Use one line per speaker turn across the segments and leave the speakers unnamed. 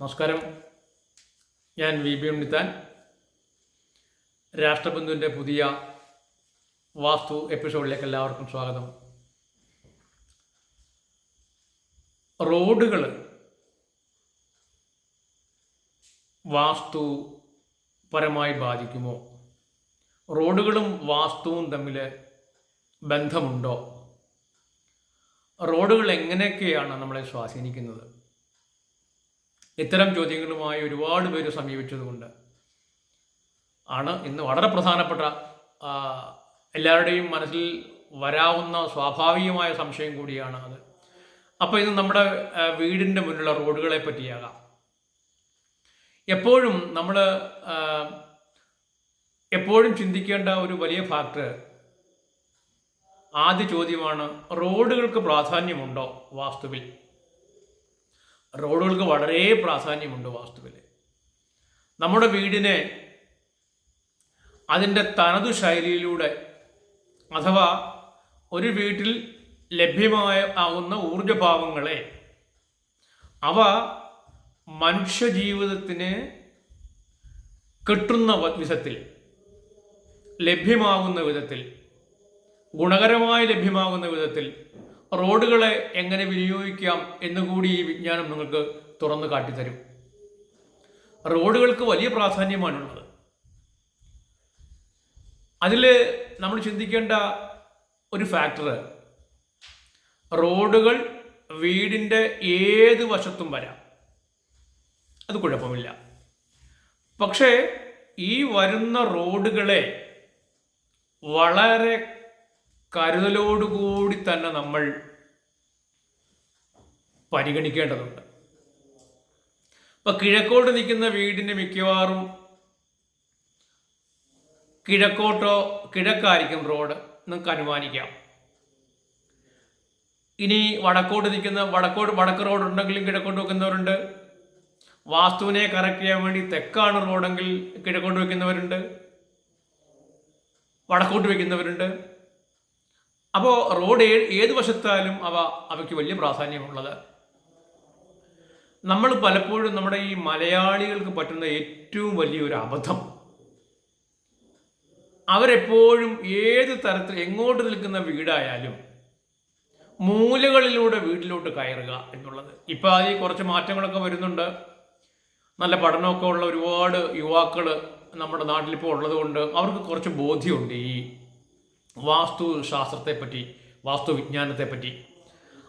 നമസ്കാരം. ഞാൻ V B Unnithan. രാഷ്ട്രബന്ധുവിന്റെ പുതിയ വാസ്തു എപ്പിസോഡിലേക്ക് എല്ലാവർക്കും സ്വാഗതം. റോഡുകൾ വാസ്തു പരമായി ബാധിക്കുമോ? റോഡുകളും വാസ്തുവും തമ്മിൽ ബന്ധമുണ്ടോ? റോഡുകൾ എങ്ങനെയൊക്കെയാണ് നമ്മളെ സ്വാധീനിക്കുന്നത്? ഇത്തരം ചോദ്യങ്ങളുമായി ഒരുപാട് പേര് സമീപിച്ചതുകൊണ്ട് ആണ് ഇന്ന് വളരെ പ്രധാനപ്പെട്ട എല്ലാവരുടെയും മനസ്സിൽ വരാവുന്ന സ്വാഭാവികമായ സംശയം കൂടിയാണ് അത്. അപ്പോൾ ഇത് നമ്മുടെ വീടിന്റെ മുന്നിലുള്ള റോഡുകളെ പറ്റിയാകാം. എപ്പോഴും നമ്മൾ എപ്പോഴും ചിന്തിക്കേണ്ട ഒരു വലിയ ഫാക്ടർ ആദ്യ ചോദ്യമാണ് റോഡുകൾക്ക് പ്രാധാന്യമുണ്ടോ വാസ്തുവിൽ? റോഡുകൾക്ക് വളരെ പ്രാധാന്യമുണ്ട് വാസ്തുവിൽ നമ്മുടെ വീടിനെ അതിന്റെ തനതു ശൈലിയിലൂടെ അഥവാ ഒരു വീട്ടിൽ ലഭ്യമായ ആകുന്ന ഊർജഭാവങ്ങളെ അവ മനുഷ്യജീവിതത്തിന് കിട്ടുന്ന വിധത്തിൽ ലഭ്യമാകുന്ന വിധത്തിൽ ഗുണകരമായി ലഭ്യമാകുന്ന വിധത്തിൽ റോഡുകളെ എങ്ങനെ വിനിയോഗിക്കാം എന്നുകൂടി ഈ വിജ്ഞാനം നിങ്ങൾക്ക് തുറന്നു കാട്ടിത്തരും. റോഡുകൾക്ക് വലിയ പ്രാധാന്യമാണുള്ളത്. അതിൽ നമ്മൾ ചിന്തിക്കേണ്ട ഒരു ഫാക്ടർ റോഡുകൾ വീടിന്റെ ഏത് വശത്തും വരാം. അത് കുഴപ്പമില്ല. പക്ഷേ ഈ വരുന്ന റോഡുകളെ വളരെ കരുതലോടുകൂടി തന്നെ നമ്മൾ പരിഗണിക്കേണ്ടതുണ്ട്. ഇപ്പൊ കിഴക്കോട്ട് നിൽക്കുന്ന വീടിന് മിക്കവാറും കിഴക്കോട്ടോ കിഴക്കായിരിക്കും റോഡ് നിങ്ങൾക്ക് അനുമാനിക്കാം. ഇനി വടക്കോട്ട് നിൽക്കുന്ന വടക്കോട്ട് വടക്ക് റോഡ് ഉണ്ടെങ്കിലും കിഴക്കോട്ട് വെക്കുന്നവരുണ്ട് വാസ്തുവിനെ കറക്റ്റ് ചെയ്യാൻ വേണ്ടി തെക്കാണ് റോഡെങ്കിൽ കിഴക്കോട്ട് വെക്കുന്നവരുണ്ട് വടക്കോട്ട് വെക്കുന്നവരുണ്ട് അപ്പോൾ റോഡ് ഏത് വശത്തായാലും അവ അവയ്ക്ക് വലിയ പ്രാധാന്യമുള്ളത്. നമ്മൾ പലപ്പോഴും നമ്മുടെ ഈ മലയാളികൾക്ക് പറ്റുന്ന ഏറ്റവും വലിയൊരു അബദ്ധം. അവരെപ്പോഴും ഏത് തരത്തിൽ എങ്ങോട്ട് നിൽക്കുന്ന വീടായാലും മൂലകളിലൂടെ വീട്ടിലോട്ട് കയറുക എന്നുള്ളത്. ഇപ്പം അതിൽ കുറച്ച് മാറ്റങ്ങളൊക്കെ വരുന്നുണ്ട്. നല്ല പഠനമൊക്കെ ഉള്ള ഒരുപാട് യുവാക്കൾ നമ്മുടെ നാട്ടിലിപ്പോൾ ഉള്ളത് കൊണ്ട് അവർക്ക് കുറച്ച് ബോധ്യമുണ്ട് ഈ വാസ്തു ശാസ്ത്രത്തെപ്പറ്റി വാസ്തു വിജ്ഞാനത്തെപ്പറ്റി.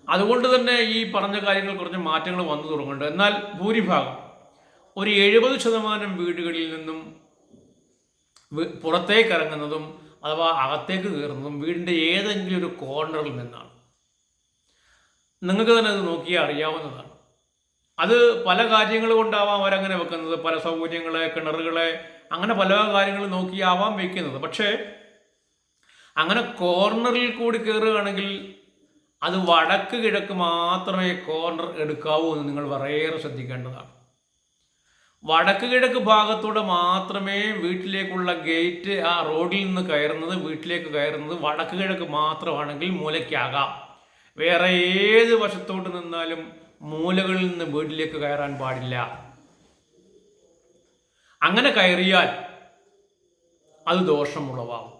അതുകൊണ്ട് തന്നെ ഈ പറഞ്ഞ കാര്യങ്ങൾ കുറച്ച് മാറ്റങ്ങൾ വന്നു തുടങ്ങുന്നുണ്ട്. എന്നാൽ ഭൂരിഭാഗം ഒരു എഴുപത് ശതമാനം വീടുകളിൽ നിന്നും പുറത്തേക്ക് ഇറങ്ങുന്നതും അഥവാ അകത്തേക്ക് കയറുന്നതും വീടിന്റെ ഏതെങ്കിലും ഒരു കോർണറിൽ നിന്നാണ്. നിങ്ങൾക്ക് തന്നെ അത് നോക്കിയാൽ അറിയാവുന്നതാണ്. അത് പല കാര്യങ്ങൾ കൊണ്ടാവാം അവരങ്ങനെ വെക്കുന്നത്. പല സൗകര്യങ്ങളെ കിണറുകളെ അങ്ങനെ പല കാര്യങ്ങൾ നോക്കിയാവാം വെക്കുന്നത്. പക്ഷേ അങ്ങനെ കോർണറിൽ കൂടി കയറുകയാണെങ്കിൽ അത് വടക്ക് കിഴക്ക് മാത്രമേ കോർണർ എടുക്കാവൂ എന്ന് നിങ്ങൾ വളരെയേറെ ശ്രദ്ധിക്കേണ്ടതാണ്. വടക്ക് കിഴക്ക് ഭാഗത്തൂടെ മാത്രമേ വീട്ടിലേക്കുള്ള ഗേറ്റ് ആ റോഡിൽ നിന്ന് കയറുന്നത് വീട്ടിലേക്ക് കയറുന്നത് വടക്ക് കിഴക്ക് മാത്രമാണെങ്കിൽ മൂലയ്ക്കാകാം. വേറെ ഏത് വശത്തോട്ട് നിന്നാലും മൂലകളിൽ നിന്ന് വീട്ടിലേക്ക് കയറാൻ പാടില്ല. അങ്ങനെ കയറിയാൽ അത് ദോഷമുളവാകും.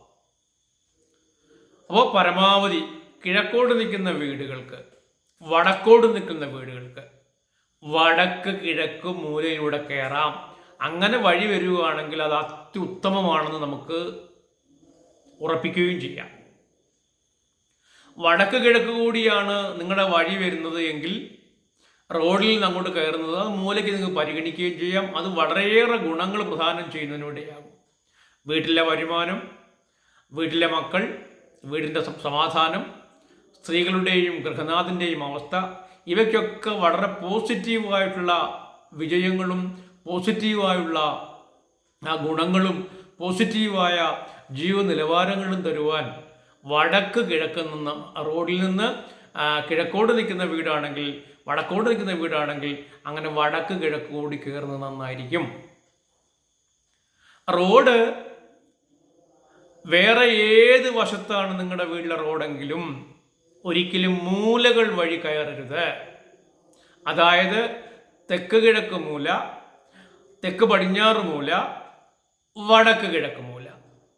അപ്പോൾ പരമാവധി കിഴക്കോട്ട് നിൽക്കുന്ന വീടുകൾക്ക് വടക്കോട്ട് നിൽക്കുന്ന വീടുകൾക്ക് വടക്ക് കിഴക്ക് മൂലയിലൂടെ കയറാം. അങ്ങനെ വഴി വരികയാണെങ്കിൽ അത് അത്യുത്തമമാണെന്ന് നമുക്ക് ഉറപ്പിക്കുകയും ചെയ്യാം. വടക്ക് കിഴക്ക് കൂടിയാണ് നിങ്ങളുടെ വഴി വരുന്നത് എങ്കിൽ റോഡിൽ നിന്ന് അങ്ങോട്ട് കയറുന്നത് അത് മൂലയ്ക്ക് നിങ്ങൾക്ക് പരിഗണിക്കുകയും ചെയ്യാം. അത് വളരെയേറെ ഗുണങ്ങൾ പ്രധാനം ചെയ്യുന്നതിനൂടെയാകും. വീട്ടിലെ വരുമാനം വീട്ടിലെ മക്കൾ വീടിന്റെ സമാധാനം സ്ത്രീകളുടെയും ഗൃഹനാഥന്റെയും അവസ്ഥ ഇവയ്ക്കൊക്കെ വളരെ പോസിറ്റീവായിട്ടുള്ള വിജയങ്ങളും പോസിറ്റീവായുള്ള ആ ഗുണങ്ങളും പോസിറ്റീവായ ജീവ നിലവാരങ്ങളും തരുവാൻ വടക്ക് കിഴക്ക് നിന്ന് റോഡിൽ നിന്ന് കിഴക്കോട് കിഴക്കോട്ട് നിൽക്കുന്ന വീടാണെങ്കിൽ വടക്കോട്ട് നിൽക്കുന്ന വീടാണെങ്കിൽ അങ്ങനെ വടക്ക് കിഴക്ക് കൂടി കയറുന്നത് നന്നായിരിക്കും. റോഡ് വേറെ ഏത് വശത്താണ് നിങ്ങളുടെ വീട്ടിലെ റോഡെങ്കിലും ഒരിക്കലും മൂലകൾ വഴി കയറരുത്. അതായത് തെക്ക് കിഴക്ക് മൂല തെക്ക് പടിഞ്ഞാറ് മൂല വടക്ക് കിഴക്ക് മൂല.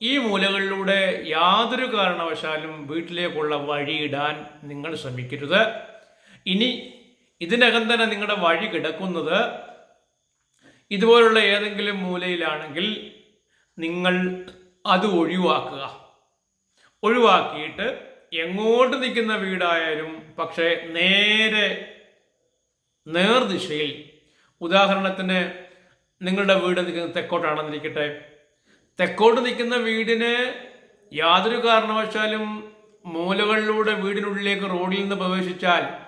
ഈ മൂലകളിലൂടെ യാതൊരു കാരണവശാലും വീട്ടിലേക്കുള്ള വഴിയിടാൻ നിങ്ങൾ ശ്രമിക്കരുത്. ഇനി ഇതിനകം തന്നെ നിങ്ങളുടെ വഴി കിടക്കുന്നത് ഇതുപോലുള്ള ഏതെങ്കിലും മൂലയിലാണെങ്കിൽ നിങ്ങൾ അത് ഒഴിവാക്കുക. ഒഴിവാക്കിയിട്ട് എങ്ങോട്ട് നിൽക്കുന്ന വീടായാലും പക്ഷേ നേരെ നേർദിശയിൽ ഉദാഹരണത്തിന് നിങ്ങളുടെ വീട് നിൽക്കുന്നത് തെക്കോട്ടാണെന്നിരിക്കട്ടെ. തെക്കോട്ട് നിൽക്കുന്ന വീടിന് യാതൊരു കാരണവശാലും മൂലകളിലൂടെ വീടിനുള്ളിലേക്ക് റോഡിൽ നിന്ന് പ്രവേശിച്ചാൽ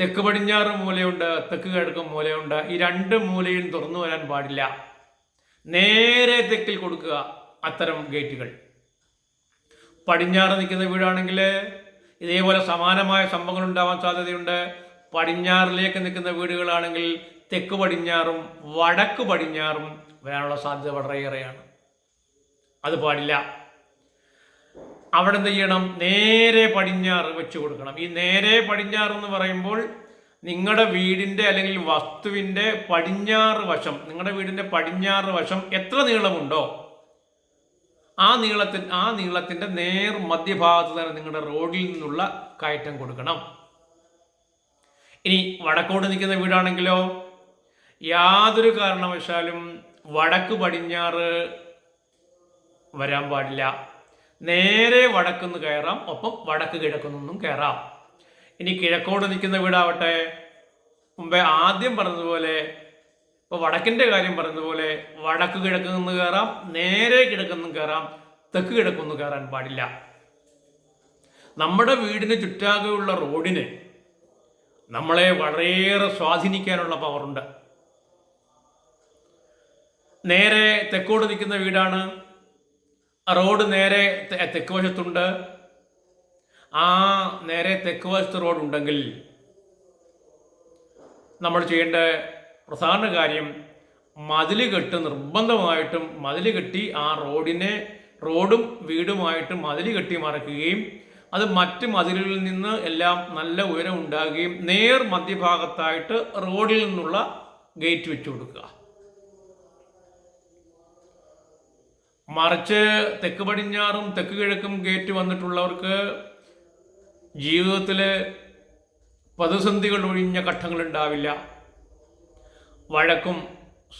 തെക്ക് പടിഞ്ഞാറ് മൂലയുണ്ട് തെക്ക് കിഴക്ക് മൂലയുണ്ട്. ഈ രണ്ട് മൂലയും തുറന്നു വരാൻ പാടില്ല. നേരെ തെക്കിൽ കൊടുക്കുക അത്തരം ഗേറ്റുകൾ. പടിഞ്ഞാറ് നിൽക്കുന്ന വീടാണെങ്കിൽ ഇതേപോലെ സമാനമായ സംഭവങ്ങൾ ഉണ്ടാവാൻ സാധ്യതയുണ്ട്. പടിഞ്ഞാറിലേക്ക് നിൽക്കുന്ന വീടുകളാണെങ്കിൽ തെക്ക് പടിഞ്ഞാറും വടക്ക് പടിഞ്ഞാറും വരാനുള്ള സാധ്യത വളരെയേറെയാണ് അത് പാടില്ല. അവിടെ എന്ത് ചെയ്യണം നേരെ പടിഞ്ഞാറ് വെച്ചു കൊടുക്കണം. ഈ നേരെ പടിഞ്ഞാറ് എന്ന് പറയുമ്പോൾ നിങ്ങളുടെ വീടിന്റെ അല്ലെങ്കിൽ വസ്തുവിന്റെ പടിഞ്ഞാറ് വശം നിങ്ങളുടെ വീടിന്റെ പടിഞ്ഞാറ് വശം എത്ര നീളമുണ്ടോ ആ നീളത്തിൽ ആ നീളത്തിന്റെ നേർ മധ്യഭാഗത്ത് തന്നെ നിങ്ങളുടെ റോഡിൽ നിന്നുള്ള കയറ്റം കൊടുക്കണം. ഇനി വടക്കോട്ട് നിൽക്കുന്ന വീടാണെങ്കിലോ യാതൊരു കാരണവശാലും വടക്ക് പടിഞ്ഞാറ് വരാൻ പാടില്ല. നേരെ വടക്കുന്ന് കയറാം ഒപ്പം വടക്ക് കിഴക്കുനിന്നും കയറാം. ഇനി കിഴക്കോട് നിൽക്കുന്ന വീടാവട്ടെ. മുമ്പേ ആദ്യം പറഞ്ഞതുപോലെ ഇപ്പോൾ വടക്കിന്റെ കാര്യം പറഞ്ഞതുപോലെ വടക്ക് കിഴക്ക് നിന്ന് കയറാം നേരെ കിഴക്കുനിന്നും കയറാം തെക്ക് കിഴക്കൊന്നും കയറാൻ പാടില്ല. നമ്മുടെ വീടിന് ചുറ്റാകെയുള്ള റോഡിന് നമ്മളെ വളരെയേറെ സ്വാധീനിക്കാനുള്ള പവറുണ്ട് നേരെ തെക്കോട് നിൽക്കുന്ന വീടാണ്. റോഡ് നേരെ തെക്ക് വശത്തുണ്ട്. ആ നേരെ തെക്ക് വശത്ത് റോഡ് ഉണ്ടെങ്കിൽ നമ്മൾ ചെയ്യേണ്ട പ്രധാന കാര്യം മതിൽ കെട്ട് നിർബന്ധമായിട്ടും മതിൽ കെട്ടി ആ റോഡിനെ റോഡും വീടുമായിട്ട് മതിൽ കെട്ടി മറക്കുകയും അത് മറ്റ് മതിലുകളിൽ നിന്ന് എല്ലാം നല്ല ഉയരം ഉണ്ടാകുകയും നേർ മധ്യഭാഗത്തായിട്ട് റോഡിൽ നിന്നുള്ള ഗേറ്റ് വെച്ചു കൊടുക്കുക. മറിച്ച് തെക്ക് പടിഞ്ഞാറും തെക്ക് കിഴക്കും ഗേറ്റ് വന്നിട്ടുള്ളവർക്ക് ജീവിതത്തിൽ പ്രതിസന്ധികൾ ഒഴിഞ്ഞ ഘട്ടങ്ങളുണ്ടാവില്ല. വഴക്കും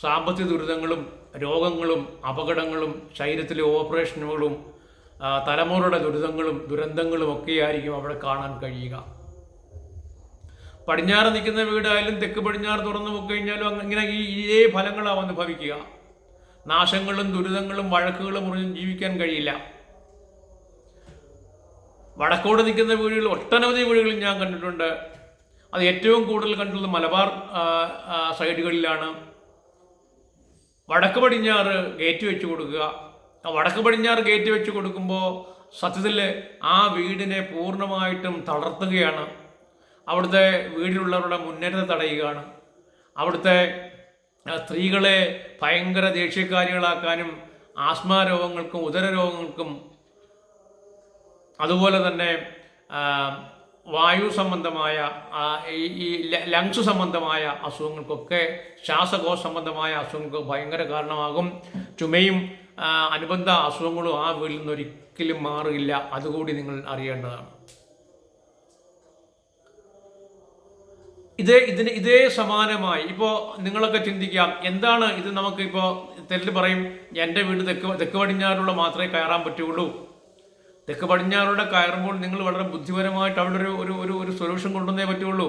സാമ്പത്തിക ദുരിതങ്ങളും രോഗങ്ങളും അപകടങ്ങളും ശരീരത്തിലെ ഓപ്പറേഷനുകളും തലമുറയുടെ ദുരിതങ്ങളും ദുരന്തങ്ങളും ഒക്കെയായിരിക്കും അവിടെ കാണാൻ കഴിയുക. പടിഞ്ഞാറ് നിൽക്കുന്ന വീടായാലും തെക്ക് പടിഞ്ഞാറ് തുറന്നു പോയി കഴിഞ്ഞാലും ഇങ്ങനെ ഈ ഇതേ ഫലങ്ങളാവും അനുഭവിക്കുക നാശങ്ങളും ദുരിതങ്ങളും വഴക്കുകളും മുറിഞ്ഞ് ജീവിക്കാൻ കഴിയില്ല. വടക്കോട് നിൽക്കുന്ന വീടുകൾ ഒട്ടനവധി വീടുകൾ ഞാൻ കണ്ടിട്ടുണ്ട്. അത് ഏറ്റവും കൂടുതൽ കണ്ടുള്ളത് മലബാർ സൈഡുകളിലാണ്. വടക്ക് പടിഞ്ഞാറ് ഗേറ്റ് വെച്ച് കൊടുക്കുക. ആ വടക്ക് പടിഞ്ഞാറ് ഗേറ്റ് വെച്ച് കൊടുക്കുമ്പോൾ സത്യത്തിൽ ആ വീടിനെ പൂർണമായിട്ടും തളർത്തുകയാണ്. അവിടുത്തെ വീടിലുള്ളവരുടെ മുന്നേറ്റം തടയുകയാണ്. അവിടുത്തെ സ്ത്രീകളെ ഭയങ്കര ദേഷ്യക്കാരികളാക്കാനും ആസ്മാ രോഗങ്ങൾക്കും ഉദര രോഗങ്ങൾക്കും അതുപോലെ തന്നെ വായു സംബന്ധമായ ഈ ലങ്സ് സംബന്ധമായ അസുഖങ്ങൾക്കൊക്കെ ശ്വാസകോശ സംബന്ധമായ അസുഖങ്ങൾക്ക് ഭയങ്കര കാരണമാകും. ചുമയും അനുബന്ധ അസുഖങ്ങളും ആ വീട്ടിൽ നിന്ന് ഒരിക്കലും മാറില്ല അതുകൂടി നിങ്ങൾ അറിയേണ്ടതാണ്. ഇതേ ഇതിന് ഇതേ സമാനമായി ഇപ്പോൾ നിങ്ങളൊക്കെ ചിന്തിക്കാം എന്താണ് ഇത് നമുക്ക് ഇപ്പോൾ തെല്ല് പറയും എന്റെ വീട് തെക്ക് തെക്ക് പടിഞ്ഞാറുള്ള മാത്രമേ കയറാൻ പറ്റുള്ളൂ തെക്ക് പടിഞ്ഞാറോടെ കയറുമ്പോൾ നിങ്ങൾ വളരെ ബുദ്ധിപരമായിട്ട് അവിടെ ഒരു ഒരു ഒരു ഒരു സൊല്യൂഷൻ കൊണ്ടുവന്നേ പറ്റുള്ളൂ.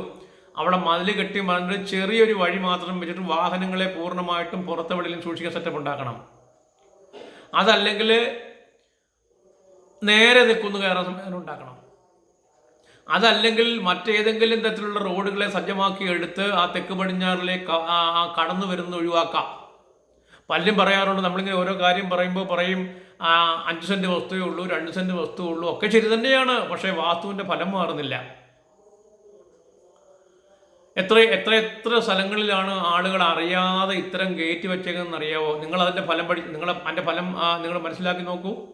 അവിടെ മതിൽ കെട്ടി മതിൽ ചെറിയൊരു വഴി മാത്രം വെച്ചിട്ട് വാഹനങ്ങളെ പൂർണമായിട്ടും പുറത്തെ വെളിയിലും സൂക്ഷിക്കാൻ സെറ്റപ്പ് ഉണ്ടാക്കണം. അതല്ലെങ്കിൽ നേരെ നിൽക്കുന്നു കയറാൻ സംവിധാനം ഉണ്ടാക്കണം. അതല്ലെങ്കിൽ മറ്റേതെങ്കിലും തരത്തിലുള്ള റോഡുകളെ സജ്ജമാക്കി എടുത്ത് ആ തെക്ക് പടിഞ്ഞാറിലേക്ക് കടന്നു വരുന്നത് ഒഴിവാക്കാം. പലരും പറയാറുണ്ട് നമ്മളിങ്ങനെ ഓരോ കാര്യം പറയുമ്പോൾ പറയും ആ, അഞ്ച് സെന്റ് വസ്തുവേ ഉള്ളൂ രണ്ട് സെന്റ് വസ്തു ഉള്ളൂ ഒക്കെ ശരി തന്നെയാണ്. പക്ഷേ വാസ്തുവിന്റെ ഫലം മാറുന്നില്ല. എത്ര എത്ര എത്ര സ്ഥലങ്ങളിലാണ് ആളുകൾ അറിയാതെ ഇത്തരം ഗേറ്റ് വെച്ചേക്കുന്നതെന്ന് അറിയാവോ? നിങ്ങൾ അതിന്റെ ഫലം പഠി നിങ്ങൾ അതിന്റെ ഫലം നിങ്ങൾ മനസ്സിലാക്കി നോക്കൂ.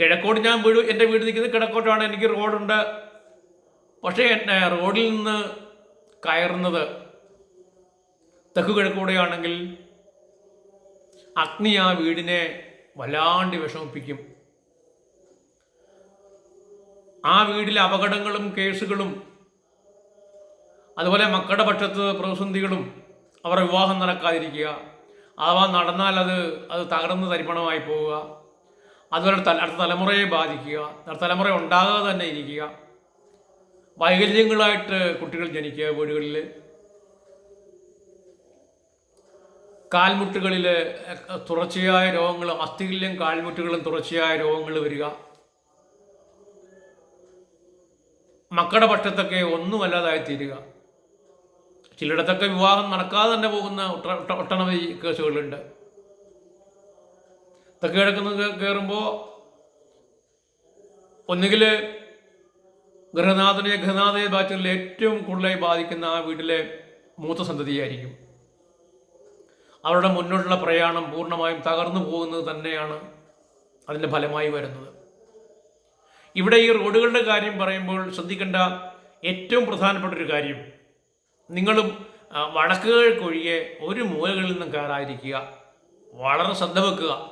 കിഴക്കോട്ട് ഞാൻ വീട് എന്റെ വീട് നിൽക്കുന്നത് കിഴക്കോട്ടാണ്. എനിക്ക് റോഡുണ്ട്. പക്ഷേ റോഡിൽ നിന്ന് കയറുന്നത് തെക്ക് കിഴക്കൂടെയാണെങ്കിൽ അഗ്നി ആ വീടിനെ വല്ലാണ്ട് വിഷമിപ്പിക്കും. ആ വീട്ടിലെ അപകടങ്ങളും കേസുകളും അതുപോലെ മക്കളുടെ പക്ഷത്ത് പ്രതിസന്ധികളും അവരുടെ വിവാഹം നടക്കാതിരിക്കുക അഥവാ നടന്നാൽ അത് അത് തകർന്ന് തരിപ്പണമായി പോവുക അതുപോലെ അടുത്ത തലമുറയെ ബാധിക്കുക തലമുറ ഉണ്ടാകാതെ തന്നെ ഇരിക്കുക. വൈകല്യങ്ങളായിട്ട് കുട്ടികൾ ജനിക്കുക വീടുകളിൽ. കാൽമുട്ടുകളിൽ തുടർച്ചയായ രോഗങ്ങൾ അസ്ഥികളിലും കാൽമുട്ടുകളും തുടർച്ചയായ രോഗങ്ങൾ വരിക. മക്കളുടെ പക്ഷത്തൊക്കെ ഒന്നുമല്ലാതായി തീരുക. ചിലയിടത്തൊക്കെ വിവാഹം നടക്കാതെ തന്നെ പോകുന്ന ഒട്ട- ഒട്ട- ഒട്ടനവധി കേസുകളുണ്ട്. തെക്ക് കിഴക്കുന്ന കയറുമ്പോൾ ഒന്നുകിൽ ഗൃഹനാഥനെ ഗൃഹനാഥയെ ബാധിച്ചതിൽ ഏറ്റവും കൂടുതലായി ബാധിക്കുന്ന ആ വീട്ടിലെ മൂത്ത സന്തതിയായിരിക്കും. അവരുടെ മുന്നോട്ടുള്ള പ്രയാണം പൂർണമായും തകർന്നു പോകുന്നത് തന്നെയാണ് അതിന്റെ ഫലമായി വരുന്നത്. ഇവിടെ ഈ റോഡുകളുടെ കാര്യം പറയുമ്പോൾ ശ്രദ്ധിക്കേണ്ട ഏറ്റവും പ്രധാനപ്പെട്ട ഒരു കാര്യം നിങ്ങളും വടക്കുകൾക്കൊഴികെ വടക്ക് ഒരു മൂലകളിൽ നിന്നും കയറാതിരിക്കുക. വളരെ ശ്രദ്ധ വെക്കുക.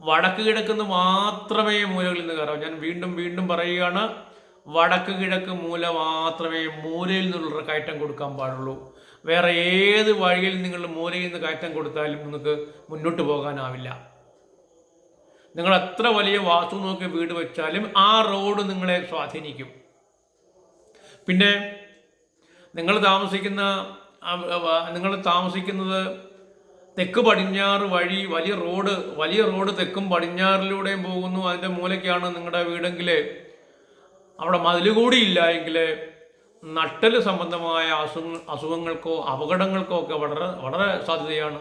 വടക്ക് കിഴക്കുന്ന് മാത്രമേ മൂലകളിൽ നിന്ന് കയറാവൂ. ഞാൻ വീണ്ടും വീണ്ടും പറയുകയാണ് വടക്ക് കിഴക്ക് മൂല മാത്രമേ മൂലയിൽ നിന്നുള്ള കയറ്റം കൊടുക്കാൻ പാടുള്ളൂ. വേറെ ഏത് വഴിയിൽ നിങ്ങൾ മൂലയിൽ നിന്ന് കയറ്റം കൊടുത്താലും നിങ്ങൾക്ക് മുന്നോട്ട് പോകാനാവില്ല. നിങ്ങൾ എത്ര വലിയ വാസ്തു നോക്കി വീട് വെച്ചാലും ആ റോഡ് നിങ്ങളെ സ്വാധീനിക്കും. പിന്നെ നിങ്ങൾ താമസിക്കുന്ന നിങ്ങൾ താമസിക്കുന്നത് തെക്ക് പടിഞ്ഞാറ് വഴി വലിയ റോഡ് വലിയ റോഡ് തെക്കും പടിഞ്ഞാറിലൂടെയും പോകുന്നു. അതിന്റെ മൂലയ്ക്കാണ് നിങ്ങളുടെ വീടെങ്കിൽ അവിടെ മതിൽ കൂടിയില്ല എങ്കിൽ നട്ടൽ സംബന്ധമായ അസുഖ അസുഖങ്ങൾക്കോ അപകടങ്ങൾക്കോ ഒക്കെ വളരെ വളരെ സാധ്യതയാണ്.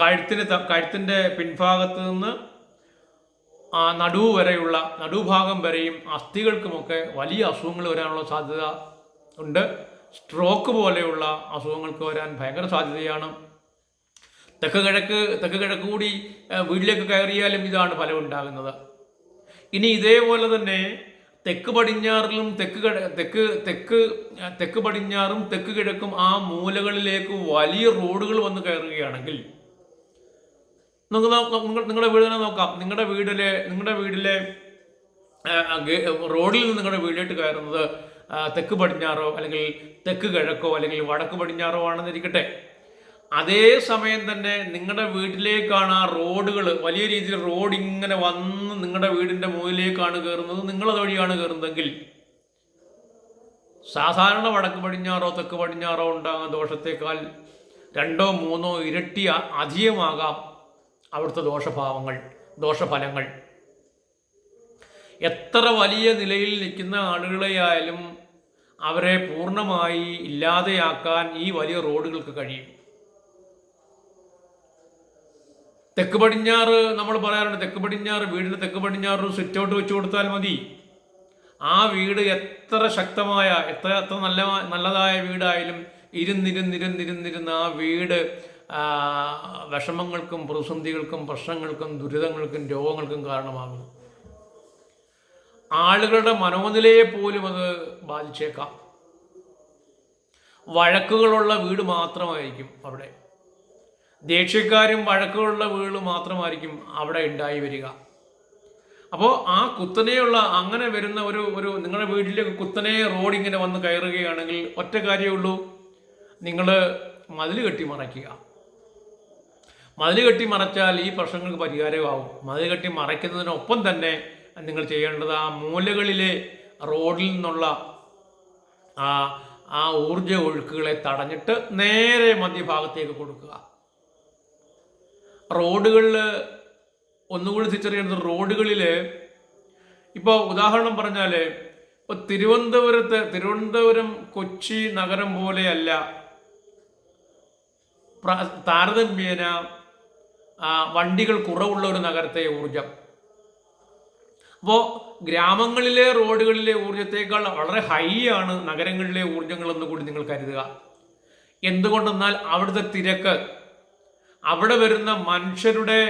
കഴുത്തിന് കഴുത്തിന്റെ പിൻഭാഗത്ത് നിന്ന് ആ നടുവ് വരെയുള്ള നടുഭാഗം വരെയും അസ്ഥികൾക്കുമൊക്കെ വലിയ അസുഖങ്ങൾ വരാനുള്ള സാധ്യത ഉണ്ട്. സ്ട്രോക്ക് പോലെയുള്ള അസുഖങ്ങൾക്ക് വരാൻ ഭയങ്കര സാധ്യതയാണ്. തെക്ക് കിഴക്ക് തെക്ക് കിഴക്ക് കൂടി വീട്ടിലേക്ക് കയറിയാലും ഇതാണ് ഫലം ഉണ്ടാകുന്നത്. ഇനി ഇതേപോലെ തന്നെ തെക്ക് പടിഞ്ഞാറിലും തെക്ക് തെക്ക് തെക്ക് തെക്ക് പടിഞ്ഞാറും തെക്ക് കിഴക്കും ആ മൂലകളിലേക്ക് വലിയ റോഡുകൾ വന്ന് കയറുകയാണെങ്കിൽ നിങ്ങൾ നിങ്ങളുടെ വീട് തന്നെ നോക്കാം. നിങ്ങളുടെ വീടിലെ നിങ്ങളുടെ ഗേ- റോഡിൽ നിന്ന് നിങ്ങളുടെ വീട്ടിലേക്ക് കയറുന്നത് തെക്ക് പടിഞ്ഞാറോ അല്ലെങ്കിൽ തെക്ക് കിഴക്കോ അല്ലെങ്കിൽ വടക്ക് പടിഞ്ഞാറോ ആണെന്നിരിക്കട്ടെ. അതേ സമയം തന്നെ നിങ്ങളുടെ വീട്ടിലേക്കാണ് ആ റോഡുകൾ വലിയ രീതിയിൽ റോഡ് ഇങ്ങനെ വന്ന് നിങ്ങളുടെ വീടിന്റെ മുകളിലേക്കാണ് കയറുന്നത് നിങ്ങളത് വഴിയാണ് കയറുന്നതെങ്കിൽ സാധാരണ വടക്ക് പടിഞ്ഞാറോ തെക്ക് പടിഞ്ഞാറോ ഉണ്ടാകുന്ന ദോഷത്തേക്കാൾ രണ്ടോ മൂന്നോ ഇരട്ടി അധികമാകാം അവിടുത്തെ ദോഷഭാവങ്ങൾ ദോഷഫലങ്ങൾ. എത്ര വലിയ നിലയിൽ നിൽക്കുന്ന ആളുകളെയായാലും അവരെ പൂർണമായി ഇല്ലാതെയാക്കാൻ ഈ വലിയ റോഡുകൾക്ക് കഴിയും. തെക്ക് പടിഞ്ഞാറ് നമ്മൾ പറയാറുണ്ട് തെക്ക് പടിഞ്ഞാറ് വീടിന് തെക്ക് പടിഞ്ഞാറ് സ്വിച്ച് ഔട്ട് വെച്ച് കൊടുത്താൽ മതി. ആ വീട് എത്ര ശക്തമായ എത്ര എത്ര നല്ല നല്ലതായ വീടായാലും ഇരുന്നിരുന്നിരുന്നിരുന്നിരുന്ന് ആ വീട് വിഷമങ്ങൾക്കും പ്രതിസന്ധികൾക്കും പ്രശ്നങ്ങൾക്കും ദുരിതങ്ങൾക്കും രോഗങ്ങൾക്കും കാരണമാകും ആളുകളുടെ മനോനിലയെ പോലും അത് ബാധിച്ചേക്കാം. വഴക്കുകളുള്ള വീട് മാത്രമായിരിക്കും അവിടെ. ദേഷ്യക്കാരും വഴക്കുകളുള്ള വീട് മാത്രമായിരിക്കും അവിടെ ഉണ്ടായി വരിക. അപ്പോൾ ആ കുത്തനെയുള്ള അങ്ങനെ വരുന്ന ഒരു ഒരു നിങ്ങളുടെ വീട്ടിലേക്ക് കുത്തനെ റോഡ് ഇങ്ങനെ വന്ന് കയറുകയാണെങ്കിൽ ഒറ്റ കാര്യമേ ഉള്ളൂ. നിങ്ങൾ മതിൽ കെട്ടി മറയ്ക്കുക. മതിൽ കെട്ടി മറച്ചാൽ ഈ പ്രശ്നങ്ങൾക്ക് പരിഹാരമാവും. മതിൽ കെട്ടി മറയ്ക്കുന്നതിനൊപ്പം തന്നെ നിങ്ങൾ ചെയ്യേണ്ടത് ആ മൂലകളിലെ റോഡിൽ നിന്നുള്ള ആ ആ ഊർജ ഒഴുക്കുകളെ തടഞ്ഞിട്ട് നേരെ മധ്യഭാഗത്തേക്ക് കൊടുക്കുക. റോഡുകളിൽ ഒന്നുകൂടി തിരിച്ചറിയേണ്ടത് റോഡുകളിൽ ഇപ്പോൾ ഉദാഹരണം പറഞ്ഞാൽ ഇപ്പോൾ തിരുവനന്തപുരത്ത് തിരുവനന്തപുരം കൊച്ചി നഗരം പോലെയല്ല. താരതമ്യേന വണ്ടികൾ കുറവുള്ള ഒരു നഗരത്തെ ഊർജം അപ്പോൾ ഗ്രാമങ്ങളിലെ റോഡുകളിലെ ഊർജത്തേക്കാൾ വളരെ ഹൈ ആണ് നഗരങ്ങളിലെ ഊർജങ്ങൾ എന്ന് കൂടി നിങ്ങൾ കരുതുക. എന്തുകൊണ്ടെന്നാൽ അവിടുത്തെ തിരക്ക് അവിടെ വരുന്ന മനുഷ്യരുടെ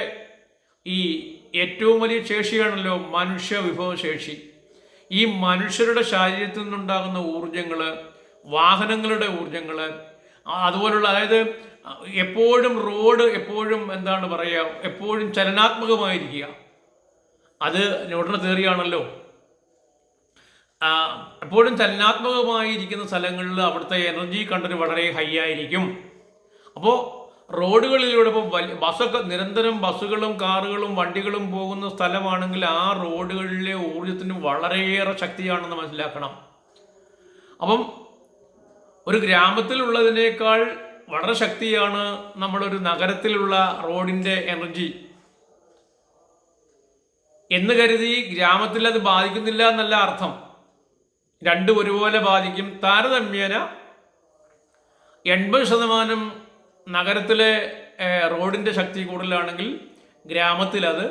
ഈ ഏറ്റവും വലിയ ശേഷിയാണല്ലോ മനുഷ്യ വിഭവശേഷി ഈ മനുഷ്യരുടെ ശാരീരത്തിൽ നിന്നുണ്ടാകുന്ന ഊർജങ്ങൾ വാഹനങ്ങളുടെ ഊർജങ്ങൾ അതുപോലുള്ള അതായത് എപ്പോഴും റോഡ് എപ്പോഴും എന്താണ് പറയുക എപ്പോഴും ചലനാത്മകമായിരിക്കുക. അത് ന്യൂട്ടൺ തിയറിയാണല്ലോ എപ്പോഴും ചലനാത്മകമായിരിക്കുന്ന സ്ഥലങ്ങളിൽ അവിടുത്തെ എനർജി കണ്ടന്റ് വളരെ ഹൈ ആയിരിക്കും. അപ്പോൾ റോഡുകളിലൂടെ ഇപ്പോൾ വലിയ ബസ്സൊക്കെ നിരന്തരം ബസ്സുകളും കാറുകളും വണ്ടികളും പോകുന്ന സ്ഥലമാണെങ്കിൽ ആ റോഡുകളിലെ ഊർജത്തിന് വളരെയേറെ ശക്തിയാണെന്ന് മനസ്സിലാക്കണം. അപ്പം ഒരു ഗ്രാമത്തിലുള്ളതിനേക്കാൾ വളരെ ശക്തിയാണ് നമ്മളൊരു നഗരത്തിലുള്ള റോഡിന്റെ എനർജി. എന്ന് കരുതി ഗ്രാമത്തിൽ അത് ബാധിക്കുന്നില്ല എന്നല്ല അർത്ഥം. രണ്ടും ഒരുപോലെ ബാധിക്കും. താരതമ്യേന എൺപത് ശതമാനം നഗരത്തിലെ റോഡിന്റെ ശക്തി കൂടുതലാണെങ്കിൽ ഗ്രാമത്തിൽ അത്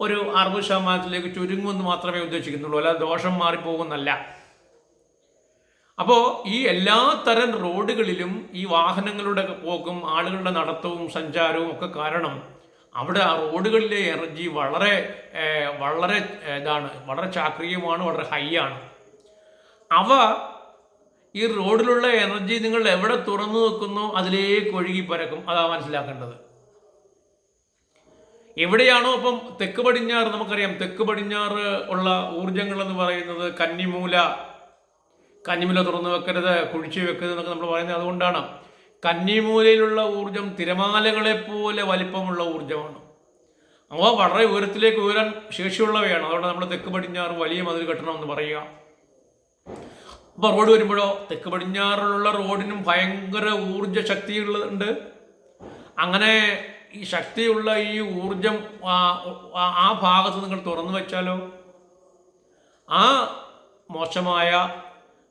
ഒരു അറുപത് ശതമാനത്തിലേക്ക് ചുരുങ്ങുമെന്ന് മാത്രമേ ഉദ്ദേശിക്കുന്നുള്ളൂ. അല്ലാതെ ദോഷം മാറിപ്പോകുന്നല്ല അപ്പോൾ ഈ എല്ലാ തരം റോഡുകളിലും ഈ വാഹനങ്ങളുടെ പോക്കും ആളുകളുടെ നടത്തവും സഞ്ചാരവും ഒക്കെ കാരണം അവിടെ ആ റോഡുകളിലെ എനർജി വളരെ വളരെ ഇതാണ് വളരെ ചാക്രീയമാണ് വളരെ ഹൈ ആണ്. അവ ഈ റോഡിലുള്ള എനർജി നിങ്ങൾ എവിടെ തുറന്നു വെക്കുന്നോ അതിലേക്ക് ഒഴുകി പരക്കും. അതാ മനസ്സിലാക്കേണ്ടത്. എവിടെയാണോ ഇപ്പം തെക്ക് പടിഞ്ഞാറ് നമുക്കറിയാം. തെക്ക് പടിഞ്ഞാറ് ഉള്ള ഊർജങ്ങൾ എന്ന് പറയുന്നത് കന്നിമൂല. കന്നിമൂല തുറന്നു വെക്കരുത് കുഴിച്ചു വെക്കരുത് എന്നൊക്കെ നമ്മൾ പറയുന്നത് അതുകൊണ്ടാണ്. കന്നിമൂലയിലുള്ള ഊർജം തിരമാലകളെ പോലെ വലിപ്പമുള്ള ഊർജമാണ് അവ വളരെ ഉയരത്തിലേക്ക് ഉയരാൻ ശേഷിയുള്ളവയാണ്. അതുകൊണ്ട് നമ്മൾ തെക്ക് പടിഞ്ഞാറ് വലിയ മതിൽ കെട്ടണമെന്ന് പറയുക. അപ്പോൾ റോഡ് വരുമ്പോഴോ? തെക്ക് പടിഞ്ഞാറിലുള്ള റോഡിനും ഭയങ്കര ഊർജ ശക്തിയുള്ളതുണ്ട് അങ്ങനെ ഈ ശക്തിയുള്ള ഈ ഊർജം ആ- ഭാഗത്ത് നിങ്ങൾ തുറന്നു വെച്ചാലോ? ആ മോശമായ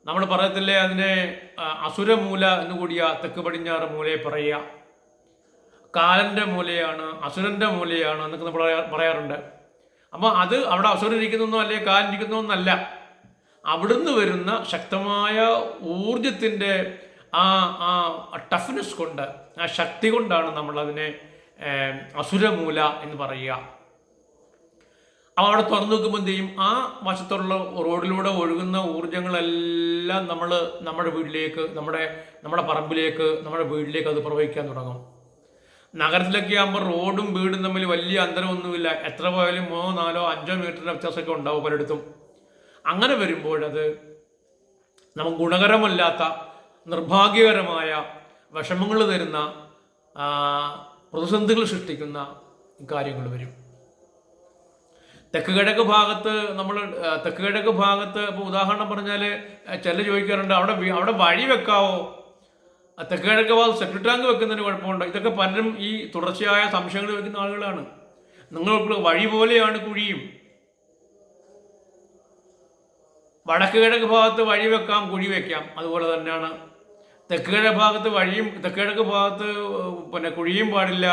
നമ്മൾ പറയത്തില്ലേ അതിനെ അസുരമൂല എന്ന് കൂടിയ തെക്ക് പടിഞ്ഞാറ് മൂലയെ പറയുക. കാലന്റെ മൂലയാണ് അസുരന്റെ മൂലയാണ് എന്നൊക്കെ നമ്മൾ പറയാറുണ്ട്. അപ്പോൾ അത് അവിടെ അസുരൻ ഇരിക്കുന്നൊന്നും അല്ലെങ്കിൽ കാലൻ ഇരിക്കുന്നൊന്നല്ല അവിടുന്ന് വരുന്ന ശക്തമായ ഊർജത്തിന്റെ ആ ആ ടഫ്നെസ് കൊണ്ട് ആ ശക്തി കൊണ്ടാണ് നമ്മളതിനെ അസുരമൂല എന്ന് പറയുക. അപ്പോൾ അവിടെ തുറന്നു നോക്കുമ്പോൾ എന്ത് ചെയ്യും? ആ വശത്തുള്ള റോഡിലൂടെ ഒഴുകുന്ന ഊർജങ്ങളെല്ലാം നമ്മൾ നമ്മുടെ വീട്ടിലേക്ക് നമ്മുടെ നമ്മുടെ പറമ്പിലേക്ക് നമ്മുടെ വീട്ടിലേക്ക് അത് പ്രവഹിക്കാൻ തുടങ്ങും. നഗരത്തിലൊക്കെ ആകുമ്പോൾ റോഡും വീടും തമ്മിൽ വലിയ അന്തരമൊന്നുമില്ല. എത്ര പോയാലും മൂന്നോ നാലോ അഞ്ചോ മീറ്ററിന്റെ വ്യത്യാസമൊക്കെ ഉണ്ടാവും പലയിടത്തും. അങ്ങനെ വരുമ്പോഴത് നമുക്ക് ഗുണകരമല്ലാത്ത നിർഭാഗ്യകരമായ വിഷമങ്ങൾ തരുന്ന പ്രതിസന്ധികൾ സൃഷ്ടിക്കുന്ന കാര്യങ്ങൾ വരും. തെക്ക് കിഴക്ക് ഭാഗത്ത് നമ്മൾ തെക്ക് കിഴക്ക് ഭാഗത്ത് ഇപ്പോൾ ഉദാഹരണം പറഞ്ഞാൽ ചില ചോദിക്കാറുണ്ട് അവിടെ അവിടെ വഴി വെക്കാവോ? തെക്ക് കിഴക്ക് ഭാഗത്ത് സെപ്റ്റ് ടാങ്ക് വെക്കുന്നതിന് കുഴപ്പമുണ്ടോ? ഇതൊക്കെ പലരും ഈ തുടർച്ചയായ സംശയങ്ങൾ വെക്കുന്ന ആളുകളാണ്. നിങ്ങൾക്ക് വഴി പോലെയാണ് കുഴിയും. വടക്ക് കിഴക്ക് ഭാഗത്ത് വഴി വെക്കാം കുഴി വെക്കാം. അതുപോലെ തന്നെയാണ് തെക്ക് കിഴക്ക് ഭാഗത്ത് വഴിയും തെക്ക് കിഴക്ക് ഭാഗത്ത് പിന്നെ കുഴിയും പാടില്ല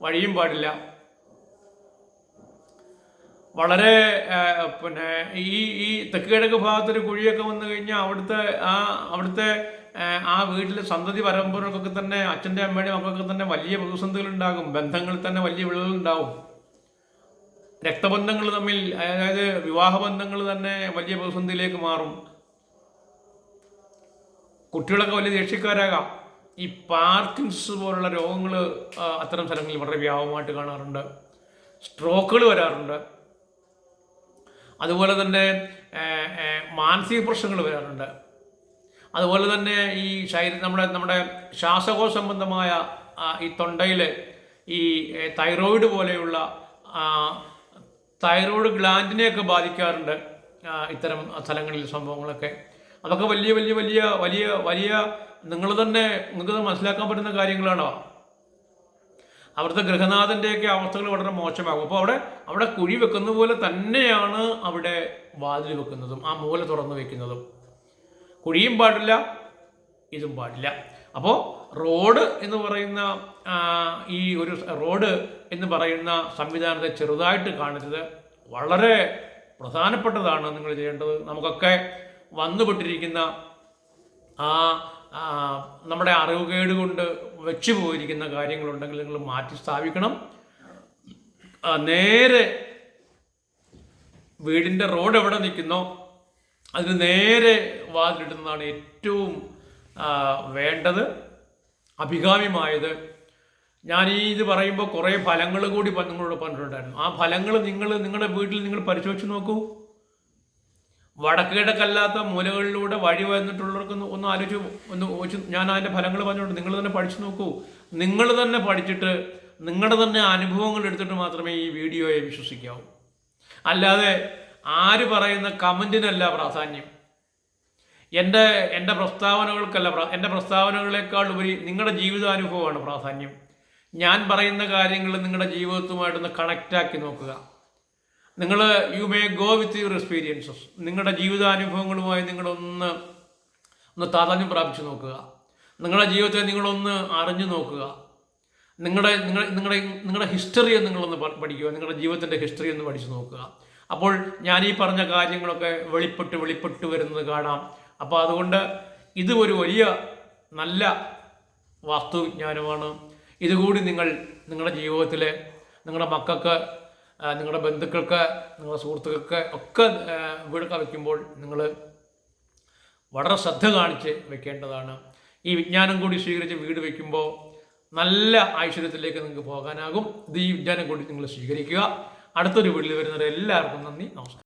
വഴിയും പാടില്ല. വളരെ പിന്നെ ഈ ഈ തെക്ക് കിഴക്ക് ഭാഗത്തൊരു കുഴിയൊക്കെ വന്നു കഴിഞ്ഞാൽ അവിടുത്തെ ആ അവിടുത്തെ ആ, വീട്ടിലെ സന്തതി പരമ്പരകൾക്കൊക്കെ തന്നെ അച്ഛന്റെ അമ്മയുടെ മക്കൾക്ക് തന്നെ വലിയ പ്രതിസന്ധികൾ ഉണ്ടാകും ബന്ധങ്ങളിൽ തന്നെ വലിയ വിള്ളലുകൾ ഉണ്ടാവും രക്തബന്ധങ്ങൾ തമ്മിൽ അതായത് വിവാഹ ബന്ധങ്ങൾ തന്നെ വലിയ പ്രതിസന്ധിയിലേക്ക് മാറും. കുട്ടികളൊക്കെ വലിയ ദേഷ്യക്കാരാകാം. ഈ പാർക്കിൻസ് പോലുള്ള രോഗങ്ങൾ അത്തരം സ്ഥലങ്ങളിൽ വളരെ വ്യാപകമായിട്ട് കാണാറുണ്ട്. സ്ട്രോക്കുകൾ വരാറുണ്ട്. അതുപോലെ തന്നെ മാനസിക പ്രശ്നങ്ങൾ വരാറുണ്ട്. അതുപോലെ തന്നെ ഈ ശരീര നമ്മുടെ നമ്മുടെ ശ്വാസകോശ സംബന്ധമായ ഈ തൊണ്ടയിൽ ഈ തൈറോയിഡ് പോലെയുള്ള തൈറോയിഡ് ഗ്ലാൻഡിനെയൊക്കെ ബാധിക്കാറുണ്ട്. ഇത്തരം സ്ഥലങ്ങളിൽ സംഭവങ്ങളൊക്കെ. അതൊക്കെ വലിയ വലിയ വലിയ വലിയ വലിയ നിങ്ങൾ തന്നെ നിങ്ങൾക്ക് മനസ്സിലാക്കാൻ പറ്റുന്ന കാര്യങ്ങളാണ്? അവിടുത്തെ ഗൃഹനാഥന്റെയൊക്കെ അവസ്ഥകൾ വളരെ മോശമാകും. അപ്പോൾ അവിടെ അവിടെ കുഴി വെക്കുന്ന പോലെ തന്നെയാണ് അവിടെ വാതിൽ വെക്കുന്നതും ആ മൂല തുറന്നു വെക്കുന്നതും. കുഴിയും പാടില്ല ഇതും പാടില്ല. അപ്പോൾ റോഡ് എന്ന് പറയുന്ന ഈ ഒരു റോഡ് എന്ന് പറയുന്ന സംവിധാനത്തെ ചെറുതായിട്ട് കാണരുത് വളരെ പ്രധാനപ്പെട്ടതാണ് നിങ്ങൾ ചെയ്യേണ്ടത്. നമുക്കൊക്കെ വന്നുപെട്ടിരിക്കുന്ന ആ നമ്മുടെ അറിവുകേട് കൊണ്ട് വെച്ചു പോയിരിക്കുന്ന കാര്യങ്ങളുണ്ടെങ്കിൽ നിങ്ങൾ മാറ്റി സ്ഥാപിക്കണം. നേരെ വീടിന്റെ റോഡ് എവിടെ നിൽക്കുന്നോ അതിന് നേരെ വാതിലിടുന്നതാണ് ഏറ്റവും വേണ്ടത് അഭികാമ്യമായത്. ഞാൻ ഈ ഇത് പറയുമ്പോൾ കുറേ ഫലങ്ങൾ കൂടി നിങ്ങളോട് പറഞ്ഞിട്ടുണ്ടായിരുന്നു. ആ ഫലങ്ങൾ നിങ്ങൾ നിങ്ങളുടെ വീട്ടിൽ നിങ്ങൾ പരിശോധിച്ച് നോക്കൂ. വടക്കിടക്കല്ലാത്ത മൂലകളിലൂടെ വഴി വന്നിട്ടുള്ളവർക്ക് ഒന്ന് ആലോചിച്ച് ഒന്ന് ഞാൻ അതിന്റെ ഫലങ്ങൾ പറഞ്ഞുകൊണ്ട് നിങ്ങൾ തന്നെ പഠിച്ചു നോക്കൂ. നിങ്ങൾ തന്നെ പഠിച്ചിട്ട് നിങ്ങളുടെ തന്നെ അനുഭവങ്ങൾ എടുത്തിട്ട് മാത്രമേ ഈ വീഡിയോയെ വിശ്വസിക്കാവൂ. അല്ലാതെ ആര് പറയുന്ന കമന്റിനല്ല പ്രാധാന്യം. എന്റെ എന്റെ പ്രസ്താവനകൾക്കല്ല പ്ര- എന്റെ പ്രസ്താവനകളെക്കാൾ ഉപരി നിങ്ങളുടെ ജീവിതാനുഭവമാണ് പ്രാധാന്യം. ഞാൻ പറയുന്ന കാര്യങ്ങൾ നിങ്ങളുടെ ജീവിതത്തുമായിട്ടൊന്ന് കണക്റ്റാക്കി നോക്കുക. നിങ്ങൾ you may go with your experiences നിങ്ങളുടെ ജീവിതാനുഭവങ്ങളുമായി നിങ്ങളൊന്ന് ഒന്ന് താതാന്യം പ്രാപിച്ചു നോക്കുക. നിങ്ങളുടെ ജീവിതത്തെ നിങ്ങളൊന്ന് അറിഞ്ഞു നോക്കുക. നിങ്ങളുടെ നിങ്ങൾ നിങ്ങളുടെ നിങ്ങളുടെ ഹിസ്റ്ററി നിങ്ങളൊന്ന് പഠിക്കുക. നിങ്ങളുടെ ജീവിതത്തിന്റെ ഹിസ്റ്ററി ഒന്ന് പഠിച്ചു നോക്കുക. അപ്പോൾ ഞാൻ ഈ പറഞ്ഞ കാര്യങ്ങളൊക്കെ വെളിപ്പെട്ട് വെളിപ്പെട്ട് വരുന്നത് കാണാം. അപ്പോൾ അതുകൊണ്ട് ഇത് ഒരു വലിയ നല്ല വാസ്തുവിജ്ഞാനമാണ്. ഇതുകൂടി നിങ്ങൾ നിങ്ങളുടെ ജീവിതത്തിൽ നിങ്ങളുടെ മക്കൾക്ക് നിങ്ങളുടെ ബന്ധുക്കൾക്ക് നിങ്ങളുടെ സുഹൃത്തുക്കൾക്ക് ഒക്കെ വീടൊക്കെ വയ്ക്കുമ്പോൾ നിങ്ങൾ വളരെ ശ്രദ്ധ കാണിച്ച് വെക്കേണ്ടതാണ്. ഈ വിജ്ഞാനം കൂടി സ്വീകരിച്ച് വീട് വയ്ക്കുമ്പോൾ നല്ല ഐശ്വര്യത്തിലേക്ക് നിങ്ങൾക്ക് പോകാനാകും. ഇത് ഈ വിജ്ഞാനം കൂടി നിങ്ങൾ സ്വീകരിക്കുക. അടുത്തൊരു വീട്ടിൽ വരുന്നവരെ എല്ലാവർക്കും നന്ദി നമസ്കാരം.